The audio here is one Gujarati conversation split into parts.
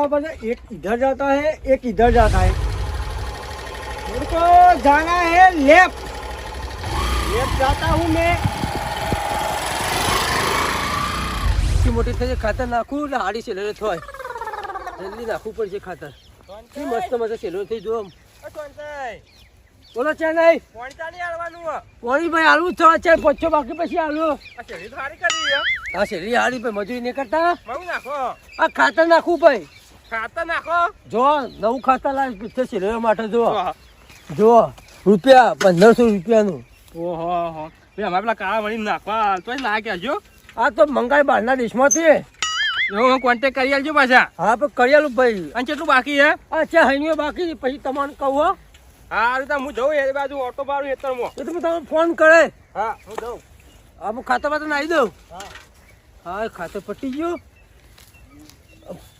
रास्ता पर से एक इधर जाता है एक इधर जाता है मेरे को जाना है लेफ्ट लेफ्ट जाता हूँ मैं એટલી મોટી થઈ જાય, ખાતર નાખું એટલે હાડી સેલરે થાય જલ્દી નાખવું પડશે ખાતર શું મસ્ત મસ્ત સેલરો થઈ જો આમ. બોલો છે નહીં પોણી ભાઈ આલુ જ થવા છે પચ્ચો બાકી પછી આલુ આ શેરી હાડી ભાઈ મજૂરી નહીં કરતા આ ખાતર નાખવું ભાઈ જો નવું ખાતર લાવ છે સિલેવા માટે જો જો રૂપિયા પંદરસો રૂપિયાનું. અમારે પેલા કાળા વળી નાખવા તો ના કહેજો આ તો મંગાઈ બહારના દેશમાંથી. હું કોન્ટેક કરી આલજો પાછા. હા પણ કરિયાલું ભાઈ. અને કેટલું બાકી છે? આ હૈયો બાકી પછી તમને કહું હો. હા રીતે હું જઉં એ બાજુ ઓટો મારું હેતરમાં એ તો હું તમને ફોન કરે. હા હું જઉં. હું ખાતર બાતર નાખી દઉં. હા. હા ખાતર પટી ગયું.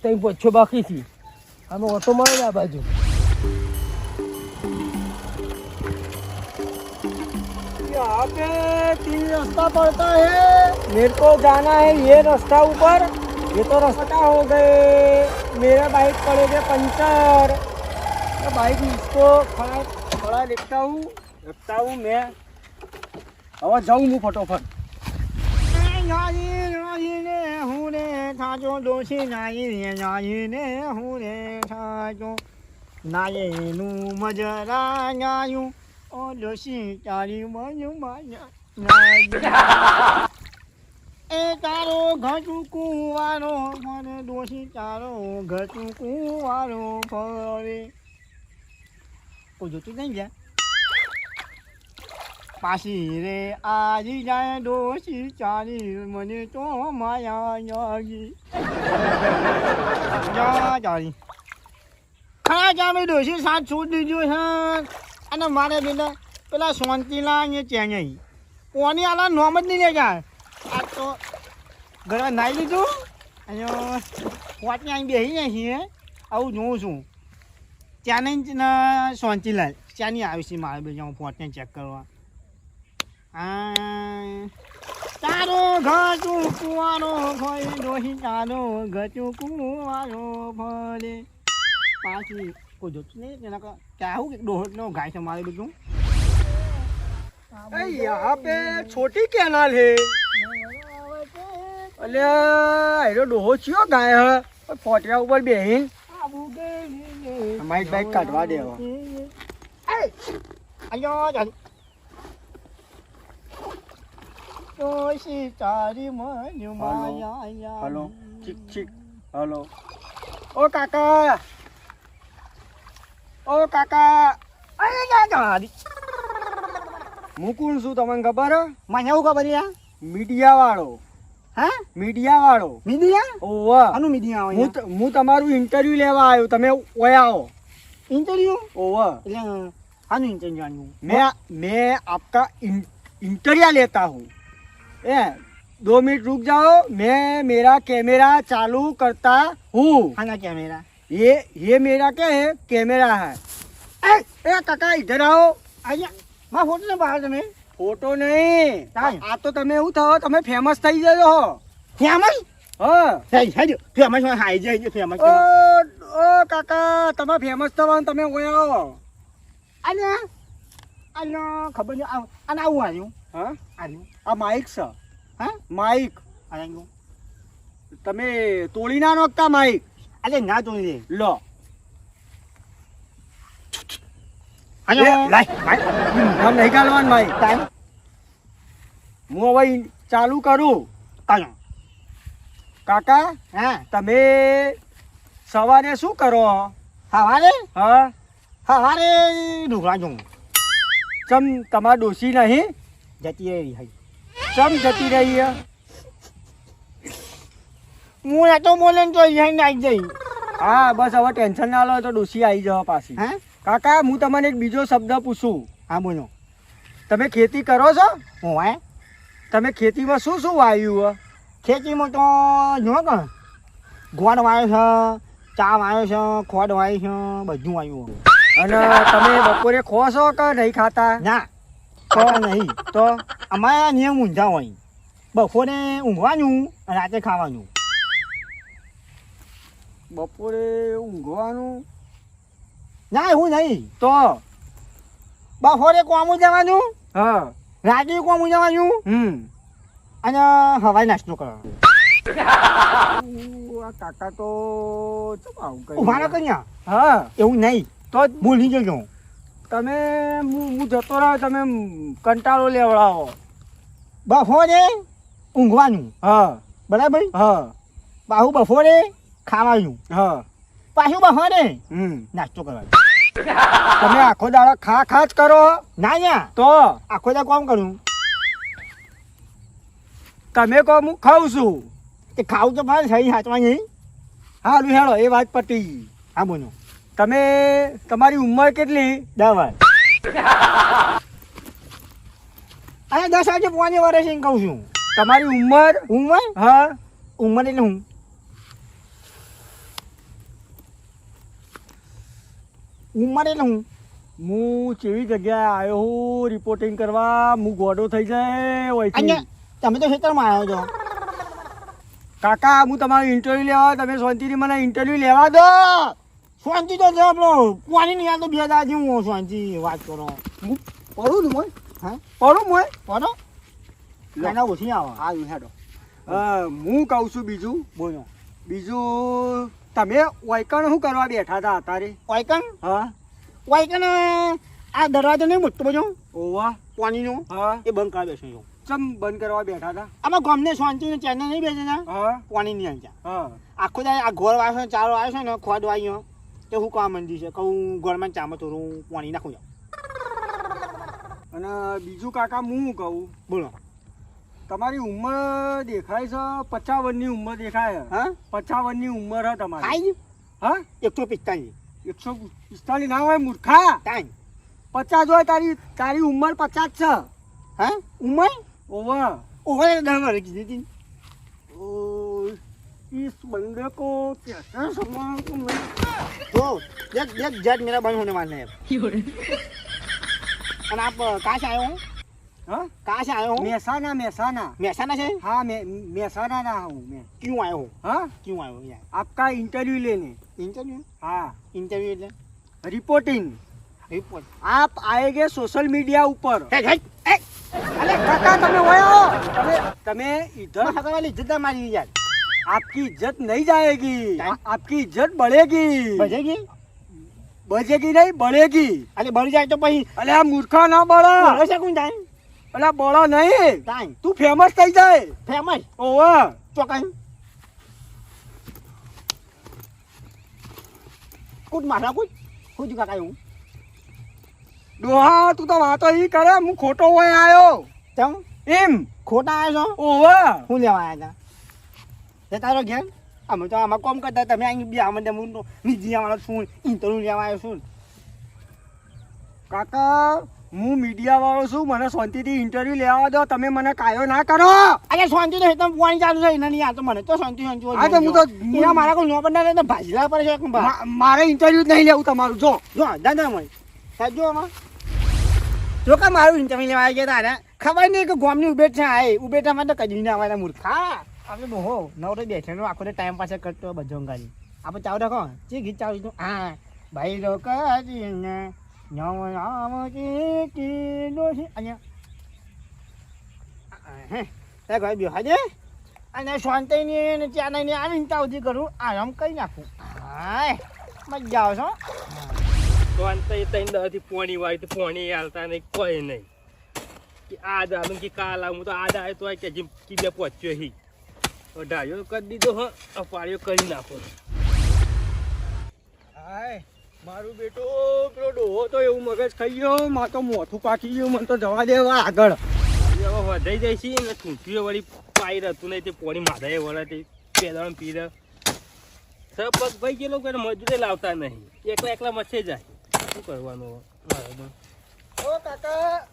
તઈ પચ્છો બાકી થી આમાં ઓટો મારે ને આ બાજુ यहाँ पे तीन रास्ता पड़ता है मेरे को जाना है ये रास्ता ऊपर ये तो रास्ता हो गए मेरा बाइक पड़ेगा पंचर तो बाइक इसको खड़ा खड़ा देखता हूँ रखता हूँ मैं હવે જાઉં હું ફટોફટ થાજો ડોસી નાઈ ને હું રે થાજો નાયેનું મજરા નાયું ઓ ડોસી તારી મજ એ તારો ઘટું કુવારો મને ડોસી તારો ઘટું કુવારો ફરે કોઈ જોતું નહીં પાછી રે આજી જાય ડોસી ચાલી, મને તો માયા લાગી જા ચાલી. જા મેં ડોસી સાત છૂટ દીધું છે. અને મારે બેટા પેલા શાંતિલા અહીંયા આવી કોની આલા નોમ જ નહીં જાય આ તો ઘરે નાઈ લીધું. અને વાટની અહીં બેસી જાય છીએ આવું જોઉં છું. ત્યાંને નહીં શાંતિલાલ ત્યાંની આવી છે મારે બે જાઉં ફોટને ચેક કરવા. તારો ઘચું કુવારો ફરે ડોહી તારો ઘચું કુવારો ફરે પાછી કોઈ જોતું નહીં તેના કા क्या हो डोहट नो गाय से मारे बिल्कुल यहाँ पे छोटी कैनाल है અલે એનો ડોહો ચિયો ગાય હ પોટિયા ઉપર બેહીન માઈક બાઈક કાઢવા દે હવે તોશી તારી મન્યુ માયા ઓ કાકા. ઓ કાકા. અરે હું કોણ છું તમને ખબર? મને એવું ખબર યાર મીડિયા વાળો હા? મીડિયા? વાળો મીડિયા આનું મીડિયા હું હું. તમારું ઇન્ટરવ્યુ લેવા આવ્યો. તમે ઓય આવો ઇન્ટરવ્યુ ઓવ એટલે આનું મેં મેં આપકા ઇન્ટરવ્યુ લેતા હું. ए दो मिनट रुक जाओ मैं मेरा कैमरा चालू करता हूँ हाँ कैमरा ये ये मेरा क्या है कैमरा है ए, ए काका इधर आओ અહીંયા માં ફોટો ને બહાર તમે ફોટો નહીં આ તો તમે એવું થયો તમે ફેમસ થઈ જજો ફેમસ હા થઈ થઈ ફેમસ હાઈ જાય ફેમસ ઓ ઓ કાકા તમે ફેમસ થવાનું તમે ઓયા આવો અને આનો ખબર નહીં આવ અને આવું આવ્યું હા? આવ્યું આ માઇક છે. હા? માઇક આવ્યું તમે તોડી ના નોખતા માઇક અરે ના તોડી દે. લો. હું હવે ચાલુ કરું. કાકા હા. તમે સવારે શું કરો? સવારે? હા. સવારે ઢોકળા જોઉં. ચમ તમાર ડોસી નહીં? જતી રહી હઈ ચમ જતી રહી હે? હું એ તો બોલે તો અહીં આવી જઈ. હા બસ હવે ટેન્શન ના લો તો ડોસી આવી જવા પાછી. કાકા હું તમને એક બીજો શબ્દ પૂછું. હા બોલો. તમે ખેતી કરો છો? હું તમે ખેતીમાં શું શું વાવ્યું ખેતીમાં તો જો કે ગોળ વાવ્યો છે ચા વાવ્યો છે ખોડ વાવી છે બધું વાવ્યું અને તમે બપોરે ખો છો કે નહીં ખાતા? ના તો નહીં. તો અમારા નિયમ ઊંઝા હોય. બપોરે ઊંઘવાનું અને રાતે ખાવાનું. બપોરે ઊંઘવાનું? ના એવું નહીં. તો બપોરે કોમું જવાનું? હા. રાતે કોમું જવાનું? હમ. અને હવાઈ નાસ્તો કરવાનો કાકા તો આવું કરી? મારા કન્યા હા. એવું નહીં. તો જ ભૂલી જજો તમે હું હું જતો રહ્યો તમે કંટાળો લેવડાવો. બફોરે ઊંઘવાનું. હા. બરાબર? હા. બાહુ બફોરે ખાવાનું. હા. પાછું બફોરે નાસ્તો કરવાનો. તમે આખો દાડો ખા ખા જ કરો. ના ના તો? આખો દા કોમ કરું? તમે કહો હું ખાઉં છું. તે ખાવું તો ભાઈ સહી સાચવા નહીં હા હેડો એ વાત પતી. હા બોલો. તમે તમારી ઉંમર કેટલી? દસ વાર. અને દસ વાગે પોણી વર્ષ એમ કહું છું. તમારી ઉંમર? ઉંમર? હા. ઉંમર એટલે હું? ઉંમર એટલે હું? હું કેવી જગ્યાએ આવ્યો હું? રિપોર્ટિંગ કરવા હું ગોડો થઈ જાય હોય તમે તો ખેતરમાં આવ્યો છો. કાકા હું તમારું ઇન્ટરવ્યુ લેવા તમે શાંતિથી મને ઇન્ટરવ્યુ લેવા દો. શાંતિ તો છે આપણો પાણી યાદ તો બે દાદી હું શાંતિ વાત કરો. હું પડું ને મોય? હા? પડું મોય? પડો એના ઓછી આવે. હારું હેડો. હા હું કહું છું બીજું. બોલો. બીજું તમે ઓયકણ શું કરવા બેઠા હતા અત્યારે? ઓયકણ હા. ઓયકણ આ દરવાજો નહીં મોટો બધો? ઓવા. પાણીનો? હા. એ બંધ કરવા બેસો છું ચમ બંધ કરવા બેઠા હતા? આમાં ગામને શાંતિ ચેનલ નહીં બેસે ને હા. પાણી નહીં આવી હા. આખો દાડો આ ઘોર વાસો છે ચારો આવ્યો છે ને ખોદ વાળ્યો તે હું કામ મંદી છે કહું ઘરમાં ચામાં થોડું પાણી નાખું જાઉં અને બીજું કાકા હું શું કહું બોલો તમારી ઉંમર દેખાય છે પચાવનની ઉંમર દેખાય હા પચાવનની ઉંમર હે તમારી ખાઈ હા એકસો પિસ્તાલીસ એકસો પિસ્તાલીસ ના હોય મૂર્ખા ટાઈમ પચાસ હોય તારી તારી ઉંમર પચાસ છે હા ઉંમર ઓવા ઓવર દસ વર્ષ કીધી હતી ओ, इस बंदे को कैसे संभालूं मैं? तो देख देख जज मेरा बंद होने वाला है और आप कहाँ से आए हो हाँ कहाँ से आए हो मेहसाना मेहसाना महसाना से हाँ मैं मेहसाना रहा हूँ मैं क्यों आए हो हाँ क्यों आए हो यार आपका इंटरव्यू लेने इंटरव्यू हाँ इंटरव्यू ले रिपोर्टिंग रिपोर्ट आप आएंगे सोशल मीडिया ऊपर हे हे हे अरे काका તમે વયો તમે તમે इधर मैं हवा वाली इज्जत मारी यार आपकी इज्जत नहीं जाएगी क्या? आपकी इज्जत बढ़ेगी बजेगी बचेगी नहीं बढ़ेगी अरे बढ़ जाए तो पही अरे आ मूर्खा ना बड़ा बढ़ से कौन जाए अरे बड़ा नहीं टाइम तू फेमस થઈ જાય फेमस ઓવા तो कहीं कुछ मारा कुछ कुछ का कहूँ ડોહા તું તો વાતો ઈ કરે હું ખોટો હોય આવ્યો चम એમ खोटा आए છો ઓવા શું લેવા આવ્યા હતા તે તારો ઘેર? અમે તો આમાં કોમ કરતા તમે અહીં બી આમાં હું મીડિયા વાળો છું ઇન્ટરવ્યુ લેવા આવ્યો છું. કાકા હું મીડિયા વાળો છું. મને શાંતિથી ઇન્ટરવ્યુ લેવા દો. તમે મને કાયો ના કરો. અરે શાંતિ તો એકદમ પાણી ચાલુ છે. એના નહીં આ તો મને તો શાંતિ શાંતિ હોય. તો હું તો- એના મારા કોઈ નો પડનાર તો ભાજલા પર છે મારે ઇન્ટરવ્યુ નહીં લેવું તમારું. જો. જો દાદા મને. સાહેબ જો આમાં. જો કે મારું ઇન્ટરવ્યુ લેવા આવી ગયા તારે. ખબર નહીં કે ગોમની ઉભેટ છે. આ ઉભેટમાં તો કદી ના આવવાના મૂર્ખા. આપણે બહુ નવરો બેઠેલો, આખો ટાઈમ પાસે કરતો બધો ગાડી આપણે ચાવ રાખો જે ગીત ચાલુ હતું હા. ભાઈ લોકો ને નવ નામ કી કી ડોશી અહીંયા હે. ભાઈ બેહા દે અને શાંતિની ને નહીં આવીને સુધી કરું. આરામ કરી નાખું. હાય. મજા આવશો છો તો અંતે તઈને દહથી પોણી વાળી તો પોણી હાલતા નહીં, કોઈ નહીં. આ દાડું કે કાલ આવું, તો આ દાડે તો કે જેમ કિલે પહોંચ્યો હી. તો કરી દીધો હ. અપાળ્યો કરી નાખો. હાય મારું બેટો પેલો ડોહો તો એવું મગજ ખાઈ ગયો માર તો મોથું પાકી ગયું મને તો જવા દેવા આગળ. હવે વધાઈ જાય છે ને ઠૂંઠીઓ વળી પાઈ રહેતું નહીં તે પોણી માધાએ વળે તે પેદાણ પી સર સપક ભાઈ કે લોકો મજૂરે લાવતા નહીં. એકલા એકલા મચે જાય. શું કરવાનું બરાબર ઓ કાકા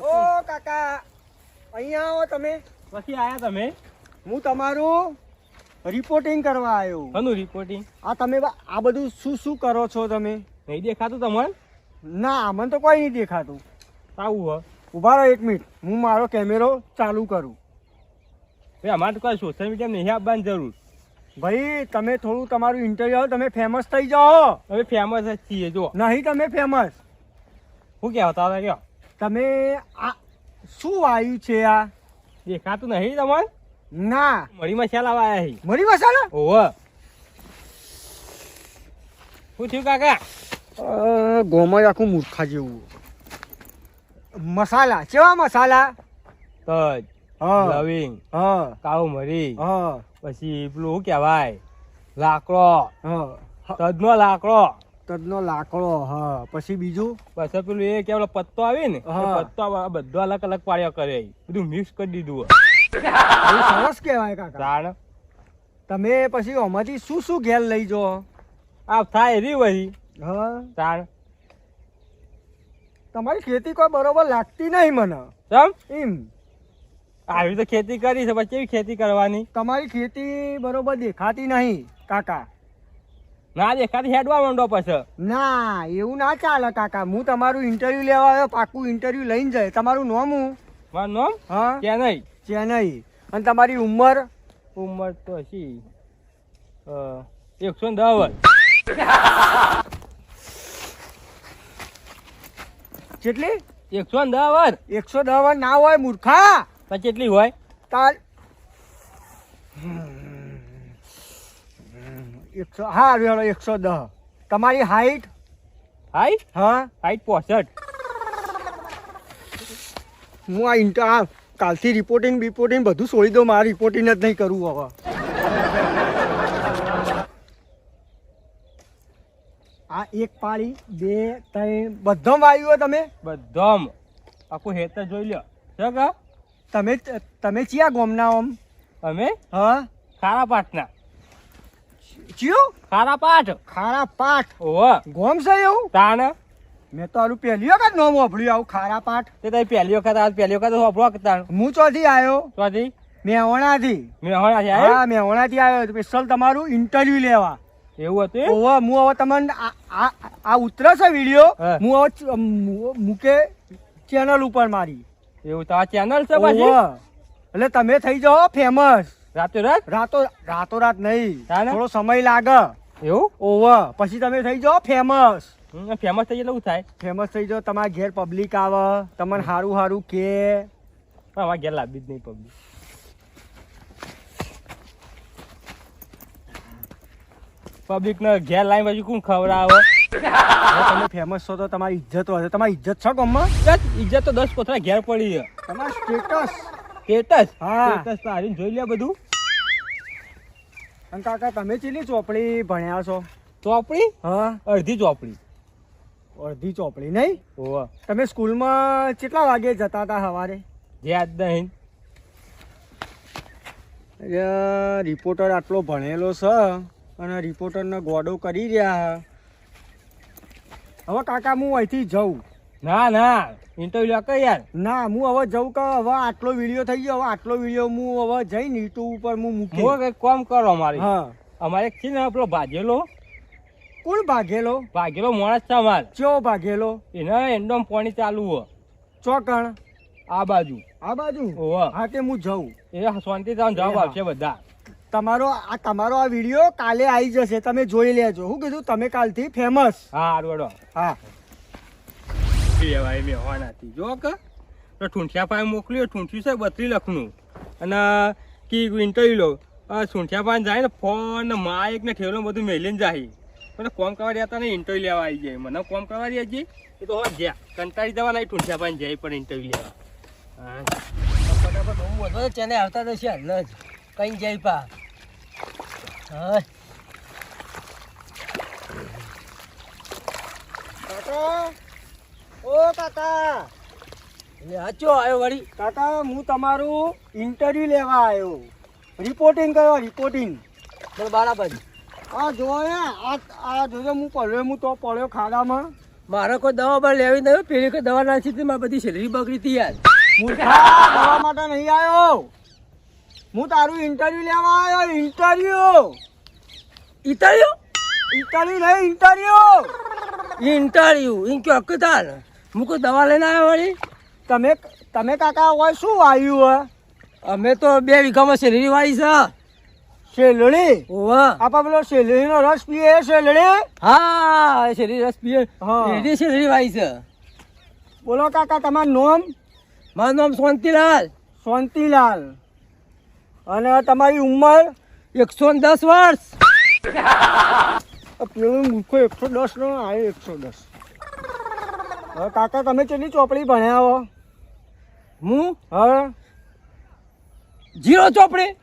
ઓ કાકા અહીંયા આવો તમે. પછી આયા તમે? હું તમારું રિપોર્ટિંગ કરવા આવ્યો. હનું રિપોર્ટિંગ આ તમે આ બધું શું શું કરો છો તમે? નહીં દેખાતું તમારે ના મને તો કોઈ નહીં દેખાતું. આવું હ. ઊભા રહો એક મિનિટ. હું મારો કેમેરો ચાલુ કરું. ભાઈ અમારે તો કોઈ સોશિયલ મીડિયા નહીં આપવાની જરૂર. ભાઈ તમે થોડું તમારું ઇન્ટરવ્યુ તમે ફેમસ થઈ જાઓ. હવે ફેમસ જ છીએ જો નહીં તમે ફેમસ શું કહેવા તારે કયો? તમે આ શું આવ્યું છે આ? દેખાતું નહીં તમારે ના. મરી મસાલા વાયા હી. મરી મસાલા ઓવ શું થયું કાકા? ગોમાં આખું મૂર્ખા જેવું. મસાલા. કેવા મસાલા? તજ હા. લવિંગ હા. કાળું મરી હા. પછી પેલું શું કહેવાય? લાકડો. હા. તજનો લાકડો. તજનો લાકડો હા. પછી બીજું? પછી પેલું એ કે પેલો પત્તો આવે ને. પત્તો બધો અલગ અલગ પાડ્યો કરે બધું મિક્સ કરી દીધું સરસ કહેવાય કાકા. તમે પછી ઓમાંથી શું શું ઘેર લઈ જો? આ થાય રી વહી. હા. તાણ. તમારી ખેતી કોઈ બરોબર લાગતી નહીં મને. સમ એમ. આવી તો ખેતી કરી છે પછી કેવી ખેતી કરવાની? તમારી ખેતી બરોબર દેખાતી નહીં કાકા. ના દેખાતી હેડવા માંડો પછી. ના એવું ના ચાલે કાકા. હું તમારું ઇન્ટરવ્યુ લેવા આવ્યો પાકું ઇન્ટરવ્યુ લઈને જાય. તમારું નોમ હું? મારું નોમ? હા. કે નહીં ચેન્નઈ અને તમારી ઉંમર? ઉંમર તો હશી એકસો ને દસ વર્ષ કેટલી એકસો ને દસ વર્ષ એકસો દસ વર્ષ ના હોય મૂર્ખા. પછી કેટલી હોય? તાર એકસો હા વેળો એકસો દસ તમારી હાઈટ હાઈ હા. હાઈટ પોસઠ. હું આ ઇન્ટર કાલથી રિપોર્ટિંગ બિપોર્ટિંગ બધું છોડી દો મારે રિપોર્ટિંગ જ નહીં કરવું હવે. આ એક પાળી બે ત્રણ બધમ વાયુ તમે? બધમ. આખું હેતર જોઈ લ્યો. છે કા? તમે તમે ચિયા ગોમના ઓમ? અમે હા. ખારા પાટના ચિયો? ખારા પાઠ? ખારા ઓહ. ગોમ છે એવું? તાણ? મેં તો આનું પહેલી વખત નો મોભળ્યું આવું ખારા પાઠ. તે તઈ પહેલી વખત આ પહેલી વખત હોભળો કરતા હું ચોથી આવ્યો ચોથી? મેહોણાથી. મેં હમણાં છે આયો? હા મેહોણાથી આવ્યો સ્પેશિયલ તમારું ઇન્ટરવ્યુ લેવા. એવું હતું ઓવે હું હવે તમને આ- આ આ ઉતરશે વીડિયો હું. હવે મૂકે ચેનલ ઉપર મારી. એવું તો આ ચેનલ છે. પછી? એટલે તમે થઈ જાઓ ફેમસ રાતો રાત? રાતો રાતો રાત નહીં. થોડો સમય લાગે. એવું? ઓવે પછી તમે થઈ જાઓ ફેમસ ફેમસ થઈ એટલે એવું થાય. ફેમસ થઈ જાઓ તમારા ઘેર પબ્લિક આવે તમને સારું સારું કે. પણ અમારે ઘેર લાવી જ નહીં પબ્લિક પબ્લિક ને ઘેર લાઈન પછી કોણ ખવડાવે? તમે ફેમસ છો તો તમારી ઇજ્જત વધે. તમારી ઇજ્જત છો ગમમાં? ઇજ્જત? તો દસ કોથળા ઘેર પડી છે. તમારું સ્ટેટસ સ્ટેટસ હા. સ્ટેટસ તો આવીને જોઈ લે બધું. અને કાકા તમે ચેલી ચોપડી ભણ્યા છો? ચોપડી? હા. અડધી ચોપડી. અડધી ચોપડી નહીં? ઓહ તમે સ્કૂલમાં કેટલા વાગે જતા હતા સવારે? જે આજ નહીં રિપોર્ટર આટલો ભણેલો છે અને રિપોર્ટરને ગોડો કરી રહ્યા હવે કાકા હું અહીંથી જઉં. ના ના. ઇન્ટરવ્યુ કઈ યાર. ના હું હવે જઉં કે હવે આટલો વીડિયો થઈ ગયો હવે આટલો વીડિયો હું હવે જઈને યુટ્યુબ ઉપર હું મૂકી કામ કરો અમારી હા. અમારે છે ને પેલો ભાગેલો કોણ ભાગેલો? ભાગેલો માણસ છે અમાર ચો ભાગેલો? એને એન્ડોમ પાણી ચાલુ હો. ચોકણ આ બાજુ. આ બાજુ? હા તે હું જઉં? એ શાંતિ જવાબ હા. આવશે બધા. તમારો આ તમારો આ વીડિયો કાલે આવી જશે તમે જોઈ લેજો. હું કીધું તમે કાલથી ફેમસ હા હારવડો હા. કહેવાય મેં હોવાનાથી જો કે તો ઠૂંઠિયા પાસે મોકલ્યો ઠૂંઠ્યું છે બત્રી લખનું. અને કી ઇન્ટરવ્યુ લો ઠૂંઠિયા પાસે જાય ને ફોન માઇક ને ઠેલો બધું મેલીને જાય. મને કોમ કરવા રહ્યા ને ઇન્ટરવ્યુ લેવા આવી જાય મને કોમ કરવા રહ્યા છે એ તો હોત જ્યાં. કંટાળી જવા નહીં ઠૂંઠિયા પાસે જાય પણ ઇન્ટરવ્યુ લેવા. હા. ફટાફટ બહુ વધો ચેને ને આવતા તો છે હાલ જ. કઈ જાય પા. હા. કાકા. ઓ કાકા. એટલે આવ્યો વળી? કાકા હું તમારું ઇન્ટરવ્યુ લેવા આવ્યો. રિપોર્ટિંગ કરવા રિપોર્ટિંગ બરાબર આ જો આ આ જોજો હું પડ્યો હું તો પડ્યો ખાડામાં. મારે કોઈ દવા બળ લેવી નહીં પેલી કોઈ દવા નાખી હતી મારી બધી સેલરી બગડી હતી યાર. હું દવા માટે નહીં આવ્યો. હું તારું ઇન્ટરવ્યુ લેવા આવ્યો ઇન્ટરવ્યુ ઇન્ટરવ્યુ ઇન્ટરવ્યુ નહીં ઇન્ટરવ્યુ ઇન્ટરવ્યુ ઇન કે હકદાર હું કોઈ દવા લઈને આવ્યો વળી? તમે તમે કાકા હોય શું આવ્યું હે? અમે તો બે વીઘામાં સેલરી વાળી છે. શેલડી? ઓવા આપા પેલો શેલડીનો રસ પીએ શેલડી? હા શેલડી રસ પીએ. હા. એડી શેરડી વાઈ છે. બોલો કાકા તમારું નામ? મારું નામ શાંતિલાલ. શાંતિલાલ. અને તમારી ઉંમર? એકસો ને દસ વર્ષ. પેલું મૂર્ખો એકસો દસ નો આ એકસો દસ. હવે કાકા તમે કેટલી ચોપડી ભણ્યા હો? હું? હવે જીરો ચોપડી.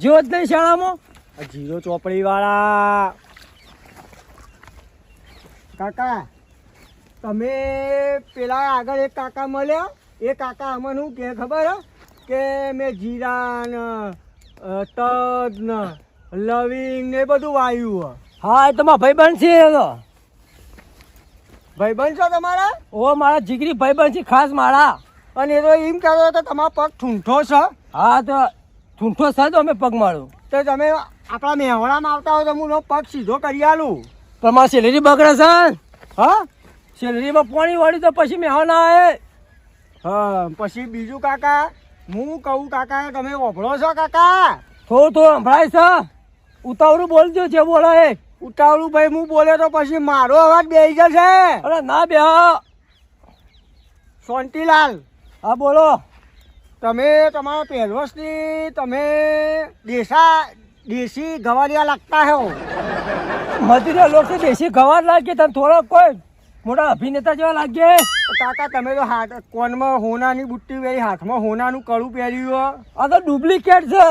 જીરો જ નહીં શાળામાં. આ જીરો ચોપડી વાળા કાકા તમે પેલા આગળ એક કાકા મળ્યા. એ કાકા અમને શું કે ખબર હે? કે મેં જીરા ને તજ ને લવિંગ ને એ બધું વાવ્યું હા. એ તમારા ભાઈબંધ છે ભાઈબંધ છો તમારા? ઓ મારા જીગરી ભાઈબંધ છે ખાસ મારા. અને એ તો એમ કહેતો તો તમારો પગ ઠૂંઠો છે. હા તો ઠૂંઠો સાદો અમે પગ મારું તો તમે આપણા મેહોળામાં આવતા હોય તો હું પગ સીધો કરી આલું. પણ મારી સેલેરી બગડે છે હા? સેલેરીમાં પાણી વળ્યું તો પછી મેહો ના આવે. હા પછી બીજું કાકા હું કહું કાકા તમે ઓભળો છો કાકા? થોડું થોડું સંભળાય છે. ઉતાવળું બોલજો જે બોલો એ. ઉતાવળું ભાઈ હું બોલે તો પછી મારો અવાજ બેસી જશે. અરે ના બે શાંતિલાલ હા બોલો. તમે તમારા પહેરવસની તમે દેશા દેશી ગવારિયા લાગતા હો. મજૂરી લોકો દેશી ગવાર લાગે તને થોડો કોઈ મોટા અભિનેતા જેવા લાગે? કાકા તમે તો હાથ કોનમાં હોનાની બુટ્ટી પહેરી હાથમાં હોનાનું કળું પહેર્યું. આ તો ડુપ્લિકેટ છે.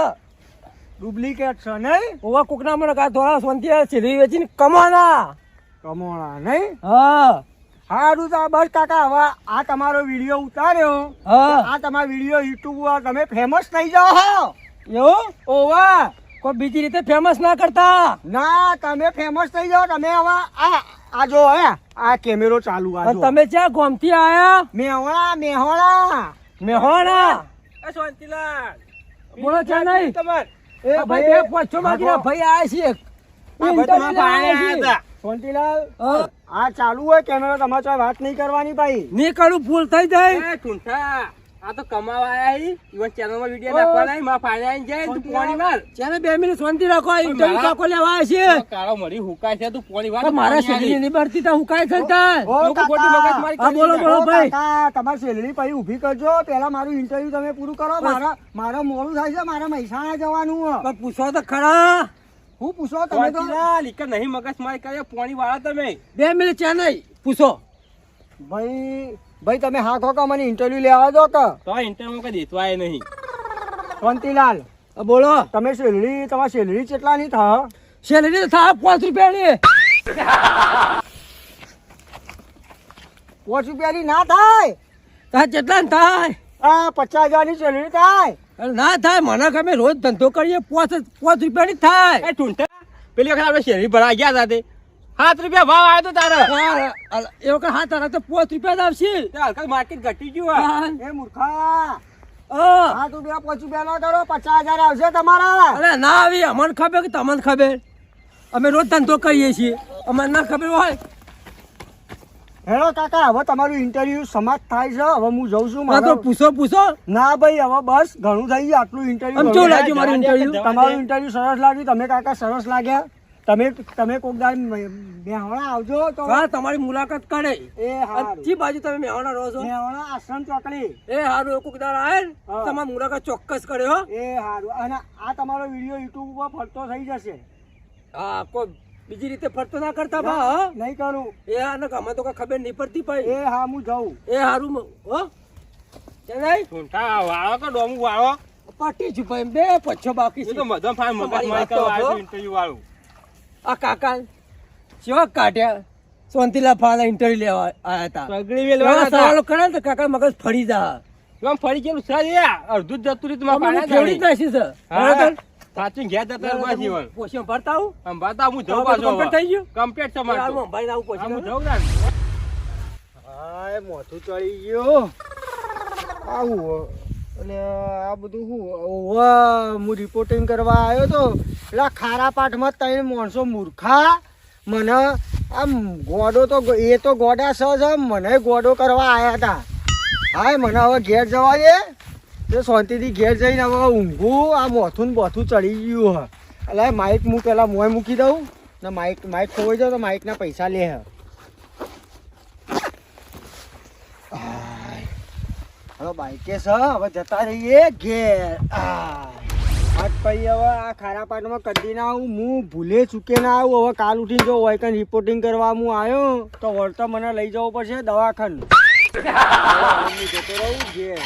ડુપ્લિકેટ છે નહીં? ઓવા કોકના મને કા થોડા સોનથી સેલેરી વેચીને કમાના. કમોણા નહીં? હા. સારું તો બસ કાકા હવે આ તમારો વીડિયો ઉતાર્યો. હા. આ તમારો વીડિયો યુટ્યુબ પર તમે ફેમસ થઈ જાઓ હો. એવું? ઓવા. કોઈ બીજી રીતે ફેમસ ના કરતા? ના તમે ફેમસ થઈ જાઓ તમે હવે આ આ જો હવે આ કેમેરો ચાલુ આ તમે ક્યાં ગોમતી આયા? મેહોણા મેહોણા. મેહોણા? શાંતિલાલ. બોલો છે નહીં? એ ભાઈ માંગીને ભાઈ આયા છે ભાઈ આયા હતા. શાંતિલાલ આ ચાલુ હોય કેમેરો તમારે સાથે વાત નહીં કરવાની ભાઈ. નહીં કરું ભૂલ થઈ જાય. એ ઠૂંઠા, આ તો કમાવા આયા હી. ચેનલમાં વીડિયો નાખવાના હી. માં ફાયદા આઈને જાય. તું પોણી માર. ચાલે બે મિનિટ શાંતિ રાખો આ ઇન્ટરવ્યુ કાકો લેવા આવે છે. કાળો મરી હુકાય છે તું પોણી વાર મારા શેલી ની બરતી તા હુકાય છે તા લોકો ખોટી મગજ મારી હા, બોલો, બોલો. ભાઈ. તમાર શેલી સેલરી પછી ઊભી કરજો. પેલા મારું ઇન્ટરવ્યુ તમે પૂરું કરો. મારા મારા મોડું થાય છે મારા મહેસાણા જવાનું. પણ પૂછો તો ખરા. હું પૂછો તમે તો લીકર નહીં નહીં મગજમારી કરે પોણી વાળા તમે. બે મિનિટ ચા નહીં. પૂછો. ભાઈ ભાઈ તમે હા કહો કે મને ઇન્ટરવ્યુ લેવા દો કે? તો ઇન્ટરવ્યુ કઈ દેતવાય નહીં. શાંતિલાલ બોલો. તમે સેલરી તમારી સેલરી કેટલાની થા? સેલરી થા પાંચ રૂપિયાની પાંચ રૂપિયાની ના થાય? તા કેટલા ને થાય? આ પચાસ હજારની સેલરી થાય? ના થાય મને ગમે રોજ ધંધો કરીએ પાંચ પાંચ રૂપિયાની થાય. પેલી વખત આપણે શેરી ભરા ગયા સાથે. તે સાત રૂપિયા ભાવ આવ્યો તો તારે. એ વખત હા તારા તો પાંચ રૂપિયા જ આવશે. તે હલકા માર્કેટ ઘટી ગયું. એ મૂર્ખા. હા. સાત રૂપિયા પાંચ રૂપિયા ના કરો પચાસ હજાર આવશે તમારા. અરે ના આવી અમને ખબર કે તમને ખબર? અમે રોજ ધંધો કરીએ છીએ. અમને ના ખબર હોય. હેલો કાકા હવે તમારું ઇન્ટરવ્યુ સમાપ્ત થાય છે. હવે હું જઉં છું મારો પૂછો પૂછો. ના ભાઈ હવે બસ ઘણું થઈ ગયું આટલું ઇન્ટરવ્યુ કેવું લાગ્યું મારું ઇન્ટરવ્યુ તમારું ઇન્ટરવ્યુ સરસ લાગ્યું. તમે કાકા સરસ લાગ્યા. તમે તમે કોક દાડ મેહોણા આવજો તો. હા તમારી મુલાકાત કરે એ હાચી બાજુ તમે મેવાના રહો છો. મેહોણા આશ્રમ ચોકડી. એ હારું કોક દાર આવે તમારી મુલાકાત ચોક્કસ કર્યો હો. એ હારું. અને આ તમારો વીડિયો યુટ્યુબ ઉપર ફરતો થઈ જશે. હા કોઈ બીજી રીતે ફરતો ના કરતા ભા હા? નહીં કરું. એ હા ને અમે તો ખબર નહીં પડતી ભાઈ. એ હા હું જાઉં. એ હારું હો? ચેન્નાઈ? ઠૂંઠા વાળો તો ડોમું વાળો? પાટી છું ભાઈ બે પછો બાકી છે તો મધમ ફાઈ કરવા હો. આવ્યું ઇન્ટરવ્યુ વાળું. આ કાકા કેવા કાઢ્યા. સોંતીલા ફાળા ઇન્ટરવ્યુ લેવા આયા હતા. સગડી મેલવાના સવાલો કરે ને તો કાકા મગજ ફરી જા. ફરી ગયેલું સર એ અડધું જ જતું રહ્યું તમારા ફેવડી નાખી છે. બરાબર? સાચું ઘેર જતા પાછી વળી. પોષણ ભરતા હું આમ ભરતા હું જઉં પાછો કમ્પ્લીટ થઈ ગયું? કમ્પ્લીટ છે મારું આમ ભાઈ આવું આમ હું જઉં ને હા મોથું ચડી ગયું. આવું અને આ બધું શું ઓવા હું રિપોર્ટિંગ કરવા આવ્યો તો પેલા ખારા પાઠમાં ત્રણ માણસો મૂર્ખા. મને આમ ગોડો તો એ તો ગોડા સહજ છે મને ગોડો કરવા આવ્યા હતા હા મને હવે ઘેર જવા દે. તે શાંતિથી ઘેર જઈને હવે ઊંઘું આ મોથું ને બોથું ચડી ગયું હ. એટલે માઇક હું પેલા મોય મૂકી દઉં. ને માઇક માઇક ખોવાઈ જાઉં તો માઇકના પૈસા લે. હવે બાઈકે છે હવે જતા રહીએ ઘેર. આજ પછી હવે આ ખારા પાટમાં કદી ના આવું હું ભૂલે ચૂકે ના આવું. હવે કાલ ઉઠીને જો હોય કઈ રિપોર્ટિંગ કરવા હું આવ્યો તો વળતા મને લઈ જવો પડશે દવાખાનું. જતો રહું ઘેર.